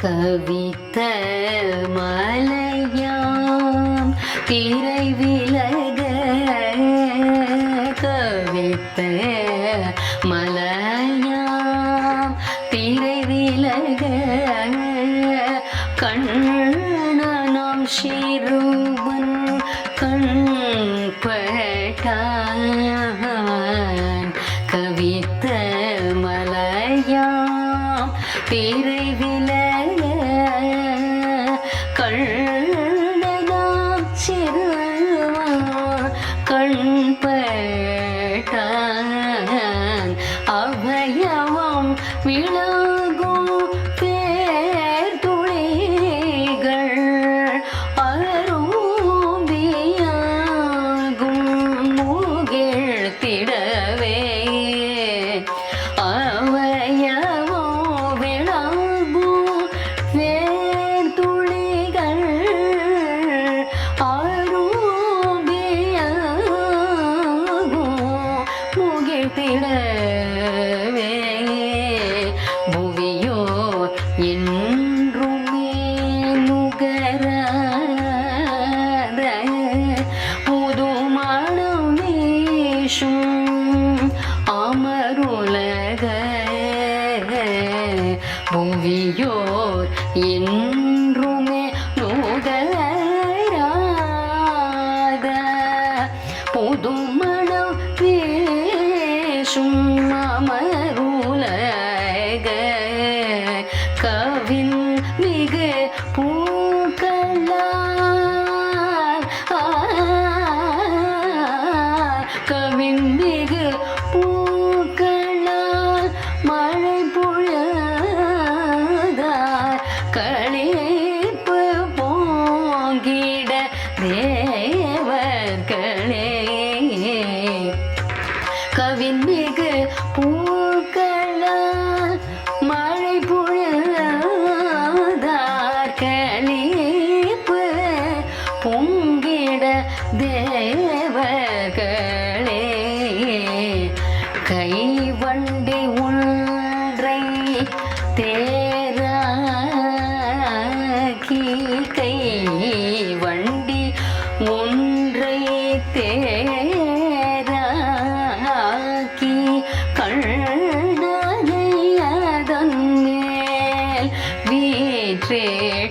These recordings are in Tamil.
கவித்த மலையாம் திரை விலக கவித்த மலையாம் திரை விலக கண்ணனாம் சிறுவன் கண் பட்டான். திடவே புவியோ என்றுமே நுகராத புது மனம் வீசும் அமருலக புவியோ கவின் மிகு பூக்களால் மழை புழதார் களிப்பு பொங்கிட தேவர்கள்.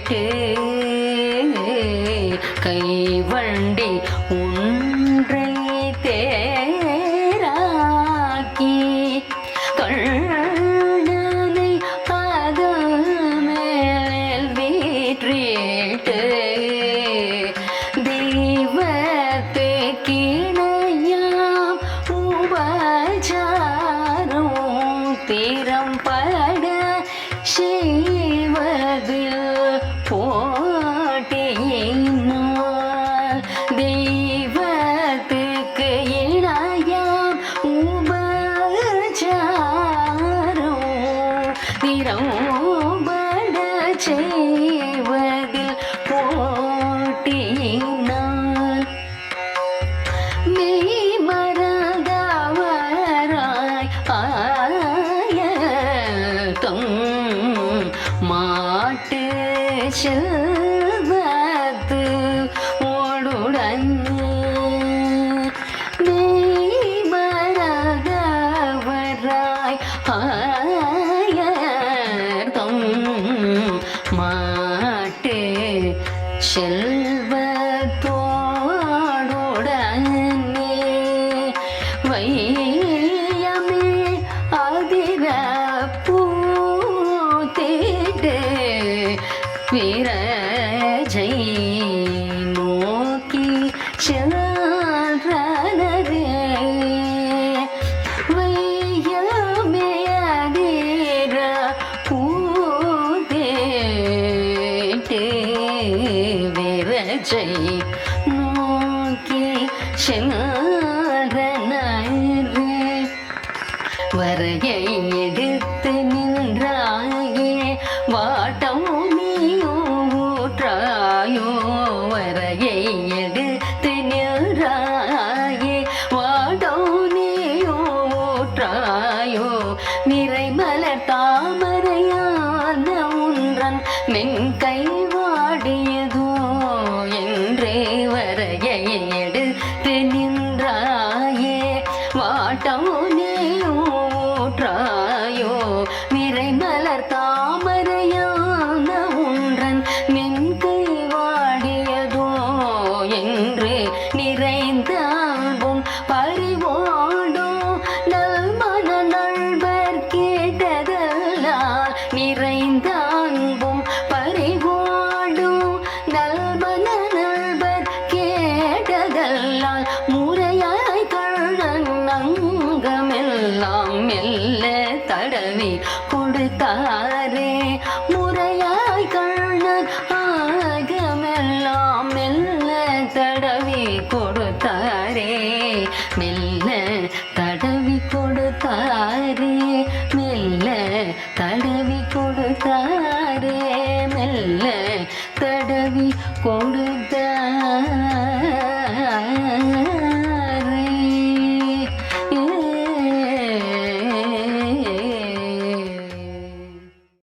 hey. செய்வதில் போட்டியினால் மெய் மறந்தவராய் ஆயத்தம் மாட்டு செல் விரஜை நோக்கி சென்றனரே நோக்கி சென்றனரே வரையை எடுத்து ஆண்டவே கொடுத்தாரே. முறையாய் கண்ணன் ஆகமெல்லாம் மெல்ல தடவி கொடுத்தாரே. மெல்ல தடவி கொடுத்தாரே. மெல்ல தடவி கொடுத்தாரே. மெல்ல தடவி கொடுத்தாரே.